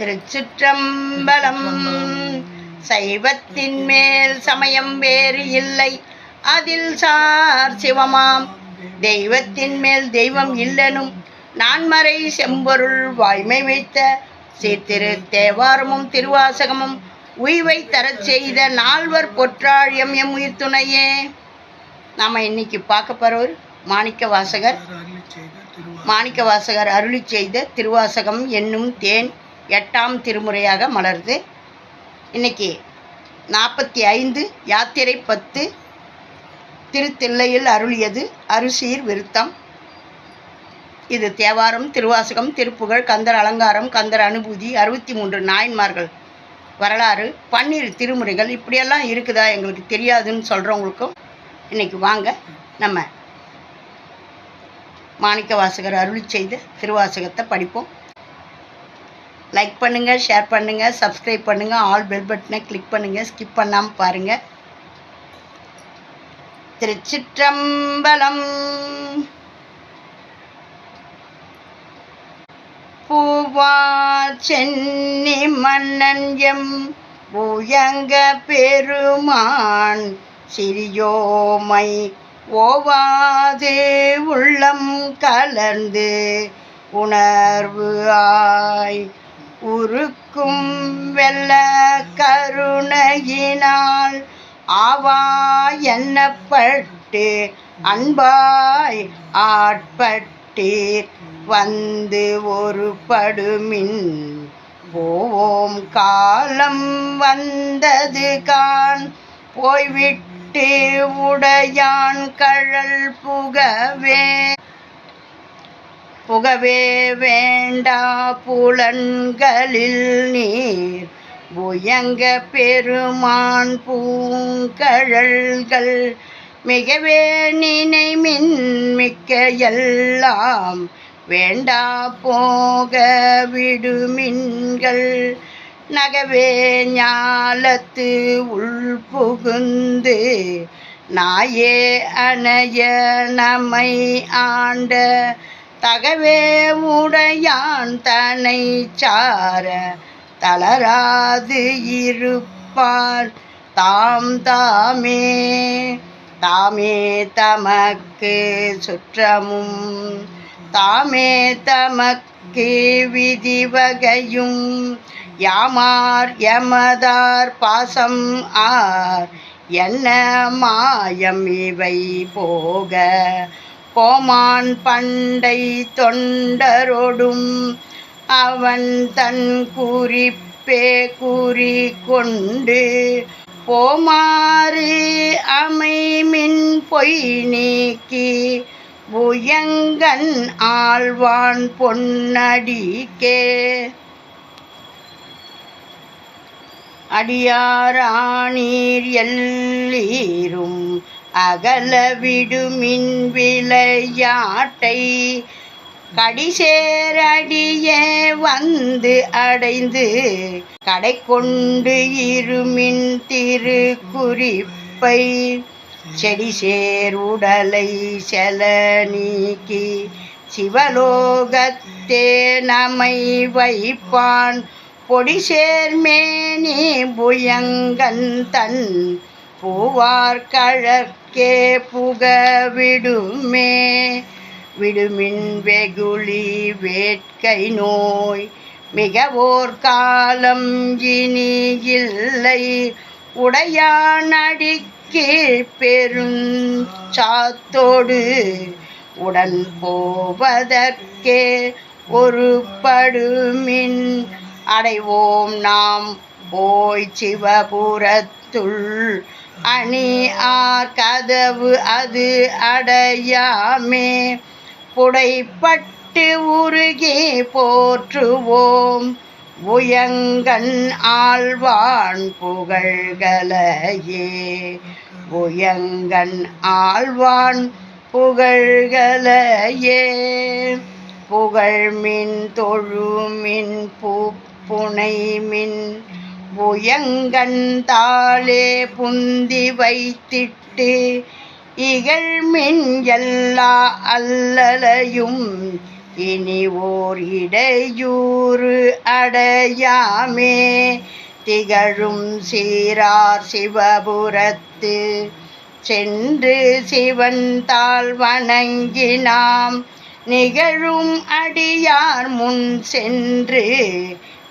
திருச்சிற்றம்பலம். சைவத்தின் மேல் சமயம் வேறு இல்லை. அதில் சார் சிவமாம். தெய்வத்தின் மேல் தெய்வம் இல்லனும் நான்மறை செம்பொருள் வாய்மை வைத்த சீர்திரு தேவாரமும் திருவாசகமும் உய்வை தரச் செய்த நால்வர் பொற்றாழியம் எம் உயிர் துணையே நாம் இன்னைக்கு பார்க்க போகிறவர் மாணிக்க வாசகர். மாணிக்க வாசகர் அருளி செய்த திருவாசகம் என்னும் தேன் எட்டாம் திருமுறையாக மலருது. இன்னைக்கு நாற்பத்தி ஐந்து யாத்திரை பத்து திருத்தில்லையில் அருளியது அருசீர் விருத்தம். இது தேவாரம் திருவாசகம் திருப்புகழ் கந்தர் அலங்காரம் கந்தர் அனுபூதி அறுபத்தி மூன்று நாயன்மார்கள் வரலாறு பன்னீர் திருமுறைகள். இப்படியெல்லாம் இருக்குதா எங்களுக்கு தெரியாதுன்னு சொல்கிறவங்களுக்கும் இன்னைக்கு வாங்க நம்ம மாணிக்க வாசகர் அருளி செய்த திருவாசகத்தை படிப்போம். லைக் பண்ணுங்கள் ஷேர் பண்ணுங்கள் சப்ஸ்கிரைப் பண்ணுங்கள் ஆல் பெல் பட்டனை கிளிக் பண்ணுங்கள் ஸ்கிப் பண்ணாமல் பாருங்கள் திருச்சிற்றம்பலம். பூவா சென்னி மன்னன் எம் உயங்க பெருமான் சிறியோமை ஓவாது உள்ளம் கலர்ந்து உணர்வு ஆய் உருக்கும் வெள்ள கருணையினால் ஆவா என்னப்பட்டு அன்பாய் ஆட்பட்டீர். வந்து ஒரு படுமின் போவோம். காலம் வந்தது கான் போய்விட்டு உடையான் கழல் புகவே. புகவே வேண்டா புலன்களில் நீர். புயங்க பெருமான் பூங்கழல்கள் மிகவே நினைமின் மிக்க எல்லாம். வேண்டா போக விடுமின்கள் நகவே ஞாலத்து உள் புகுந்து நாயே அணைய நமை ஆண்ட தகவே உடையான் தனை சார தளராது இருப்பார். தாம் தாமே தாமே தமக்கு சுற்றமும் தாமே தமக்கு விதிவகையும் யாமார் எமதார் பாசம் ஆர் என்ன மாயம் இவை போக கோமான் பண்டை தொண்டரோடும் அவன் தன் குறிப்பே கூறி கொண்டு போமாறு அமைமின் பொய் நீக்கி புயங்கன் ஆழ்வான் பொன்னடிக்கே. அடியாராணீர் எல்லீரும் அகல விடுமின் விளையாட்டை கடிசேரடியே வந்து அடைந்து கடை கொண்டு இருமின் திரு குறிப்பை செடி சேர் உடலை செல நீக்கி சிவலோகத்தே நமை வைப்பான். பொடிசேர்மேனி புயங்கன் தன் பூவார் கழற்கே புக விடுமே விடுமின் வெகுளி வேட்கை நோய் மிகவோர் காலம் இனி இல்லை. உடையானடிக்கு பெருஞ்சாத்தோடு உடன் போவதற்கே ஒரு படுமின் அடைவோம் நாம் போய் சிவபுரத்துள் அணி ஆர் கதவு அது அடையாமே. புடைப்பட்டு உருகி போற்றுவோம். உயங்கன் ஆழ்வான் புகழ்களையே உயங்கன் ஆழ்வான் புகழ்களையே புகழ்மின் தொழுமின் பூப்புனைமின் புயங்கண்தாளே புந்தி வைத்திட்டு இகழ்மின் எல்லா அல்லலையும் இனி ஓர் இடையூறு அடையாமே. திகழும் சீரார் சிவபுரத்து சென்று சிவந்தால் வணங்கினாம். நிகழும் அடியார் முன் சென்று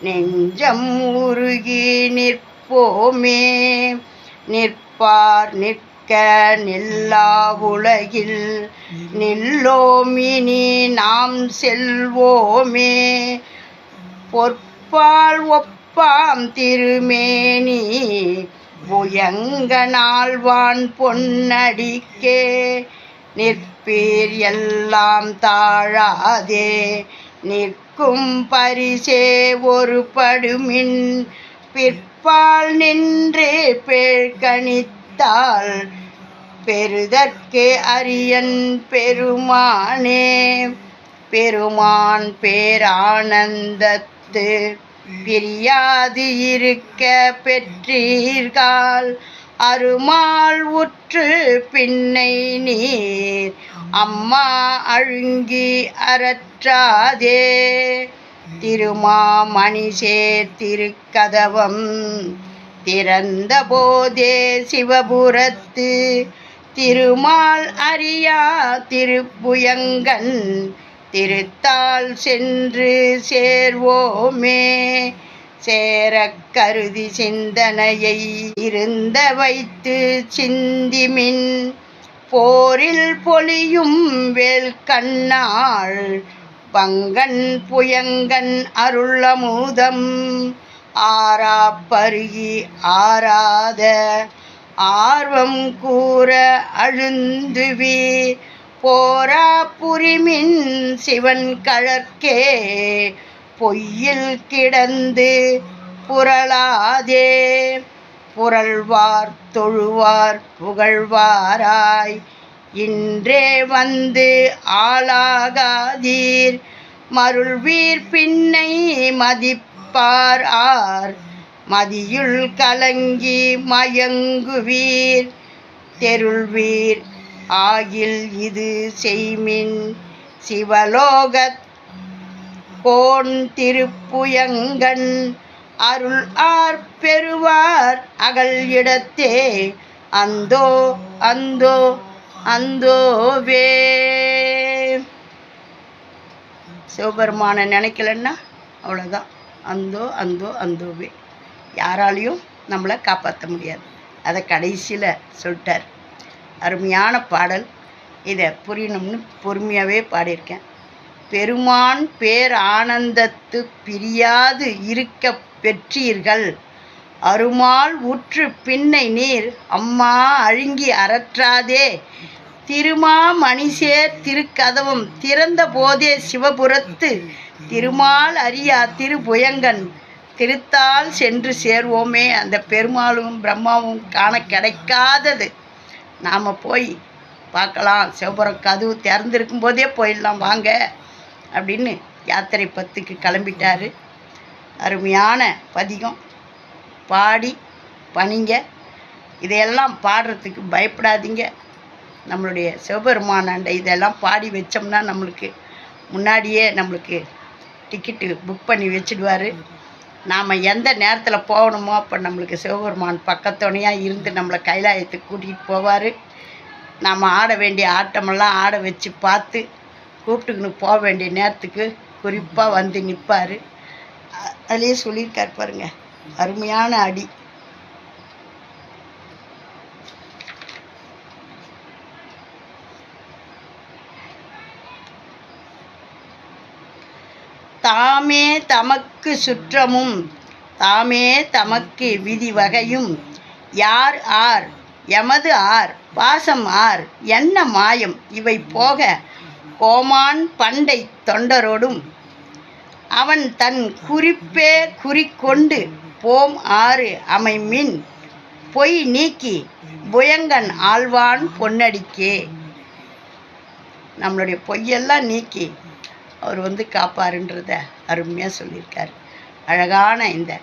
நெஞ்சம் உருகி நிற்போமே. நிற்பார் நிற்க நில்லா உலகில். நில்லோமினி நாம் செல்வோமே. பொற்பால் ஒப்பாம் திருமேனி. புயங்கனால்வான் பொன்னடிக்கே. நிற்பீர் எல்லாம் தாழாதே. நிற்கும் பரிசே ஒரு படுமின் பிற்பால் நின்று பேழ்கணித்தால் பெறுதற்கு அரியன் பெருமானே. பெருமான் பேரானந்தத்து பிரியாது இருக்க பெற்றீர்கள் அருமால் உற்று பின்னை நீர் அம்மா அழுங்கி அறற்றாதே. திருமாமணி திருக்கதவம் திறந்த போதே சிவபுரத்து. திருமால் அறியா திருப்புயங்கன் திருத்தால் சென்று சேர்வோமே. சேரக் கருதி சிந்தனையை இருந்த வைத்து சிந்திமின் போரில் பொலியும் வேல் கண்ணாள் பங்கன் புயங்கன் அருளமுதம். ஆரா பருகி ஆராத ஆர்வம் கூற அழுந்துவி. போரா புரிமின் சிவன் கழற்கே பொய்யில் கிடந்து புரளாதே. புரள்வார் தொழுவார் புகழ்வாராய். இன்றே வந்து ஆளாகாதீர். மருள்வீர் பின்னை மதிப்பார் ஆர். மதியுள் கலங்கி மயங்குவீர். தெருள்வீர் ஆகில் இது செய்மின் சிவலோகத் கோன் திருப்புயங்கன் அருள் ஆர் பெறுவார் அகல் இடத்தே. அந்தோ அந்தோ அந்தோவே. சிவபெருமானை நினைக்கலன்னா அவ்வளோதான் அந்தோ அந்தோ அந்தோவே. யாராலையும் நம்மளை காப்பாற்ற முடியாது. அதை கடைசியில் சொல்லிட்டார். அருமையான பாடல். இதை புரியணும்னு பொறுமையாகவே பாடியிருக்கேன். பெருமான் பேர் ஆனந்தத்து பிரியாது இருக்க பெற்றீர்கள். அருமால் உற்று பின்னை நீர் அம்மா அழுங்கி அறற்றாதே. திருமா திருக்கதவும் திறந்த போதே சிவபுரத்து. திருமால் அறியா திருபுயங்கன் திருத்தால் சென்று சேர்வோமே. அந்த பெருமாளும் பிரம்மாவும் காண கிடைக்காதது. நாம் போய் பார்க்கலாம். சிவபுரம் கதவு திறந்திருக்கும் போதே போயிடலாம். வாங்க அப்படின்னு யாத்திரை பத்துக்கு கிளம்பிட்டாரு. அருமையான பதிகம். பாடி பணிங்க. இதையெல்லாம் பாடுறதுக்கு பயப்படாதீங்க. நம்மளுடைய சிவபெருமானாண்ட இதெல்லாம் பாடி வச்சோம்னா நம்மளுக்கு முன்னாடியே நம்மளுக்கு டிக்கெட்டு புக் பண்ணி வச்சிடுவார். நாம் எந்த நேரத்தில் போகணுமோ அப்போ நம்மளுக்கு சிவபெருமான் பக்கத்துணையாக இருந்து நம்மளை கைலாயத்துக்கு கூட்டிகிட்டு போவார். நாம் ஆட வேண்டிய ஆட்டமெல்லாம் ஆட வச்சு பார்த்து கூப்பிட்டுக்கின்னு போக வேண்டிய நேரத்துக்கு குறிப்பாக வந்து நிற்பார் அதுலேயே சொல்லியிருக்கார் பாருங்க. அருமையான அடி. தாமே தமக்கு சுற்றமும் தாமே தமக்கு விதி வகையும். யார் ஆர் எமது ஆர் பாசம் ஆர் என்ன மாயம்? இவை போக கோமான் பண்டை தொண்டரோடும் அவன் தன் குறிப்பே குறிக்கொண்டு போம் ஆறு அமைமின். பொய் நீக்கி புயங்கன் ஆழ்வான் பொன்னடிக்கே. நம்மளுடைய பொய்யெல்லாம் நீக்கி அவர் வந்து காப்பாருன்றத அருமையாக சொல்லியிருக்கார். அழகான இந்த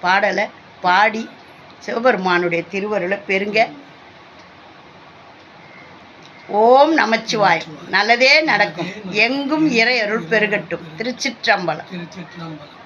பாடலை பாடி சிவபெருமானுடைய திருவருளை பெருங்க. ஓம் நமச்சிவாய். நல்லதே நடக்கும். எங்கும் இறை அருள் பெருகட்டும். திருச்சிற்றம்பலம். திருச்சிற்றம்பலம்.